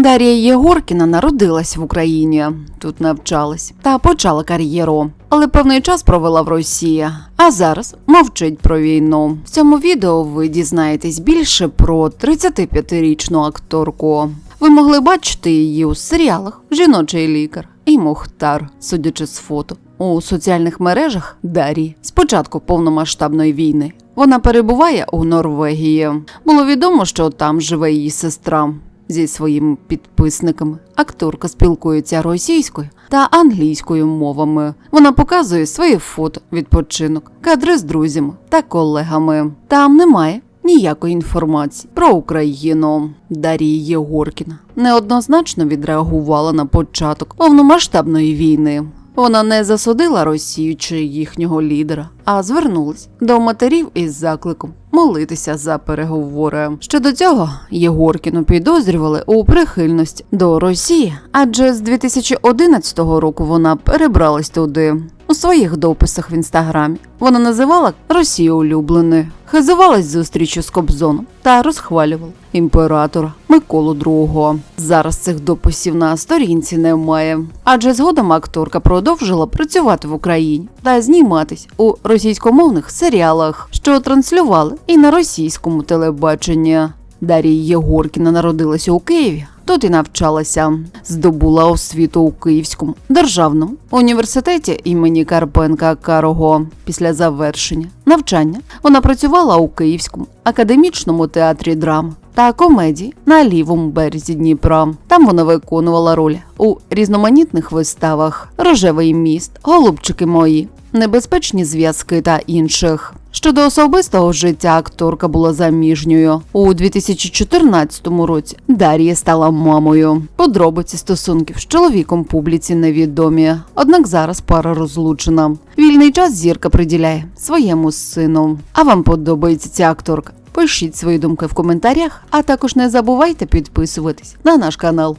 Дар'я Єгоркіна народилась в Україні, тут навчалась та почала кар'єру. Але певний час провела в Росії, а зараз мовчить про війну. В цьому відео ви дізнаєтесь більше про 35-річну акторку. Ви могли бачити її у серіалах Жіночий лікар і Мухтар, судячи з фото. У соціальних мережах Дар'ї з початку повномасштабної війни. Вона перебуває у Норвегії. Було відомо, що там живе її сестра зі своїми підписниками. Акторка спілкується російською та англійською мовами. Вона показує свої фото, відпочинок, кадри з друзями та колегами. Там немає. Ніякої інформації про Україну. Дарія Єгоркіна неоднозначно відреагувала на початок повномасштабної війни. Вона не засудила Росію чи їхнього лідера, а звернулась до матерів із закликом молитися за переговори. Щодо цього Єгоркіну підозрювали у прихильності до Росії, адже з 2011 року вона перебралась туди. У своїх дописах в інстаграмі вона називала Росію улюбленою, хизувалась зустрічю з Кобзоном та розхвалювала імператора Миколу II. Зараз цих дописів на сторінці немає, адже згодом акторка продовжила працювати в Україні та зніматись у російськомовних серіалах, що транслювали і на російському телебаченні. Дар'я Єгоркіна народилася у Києві. Тут і навчалася, здобула освіту у Київському державному університеті імені Карпенка Карого. Після завершення навчання вона працювала у Київському академічному театрі драми та комедії на лівому березі Дніпра. Там вона виконувала роль у різноманітних виставах: Рожевий міст, Голубчики мої, Небезпечні зв'язки та інших. Щодо особистого життя акторка була заміжньою. У 2014 році Дар'я стала мамою. Подробиці стосунків з чоловіком публіці невідомі. Однак зараз пара розлучена. Вільний час зірка приділяє своєму сину. А вам подобається ця акторка? Пишіть свої думки в коментарях, а також не забувайте підписуватись на наш канал.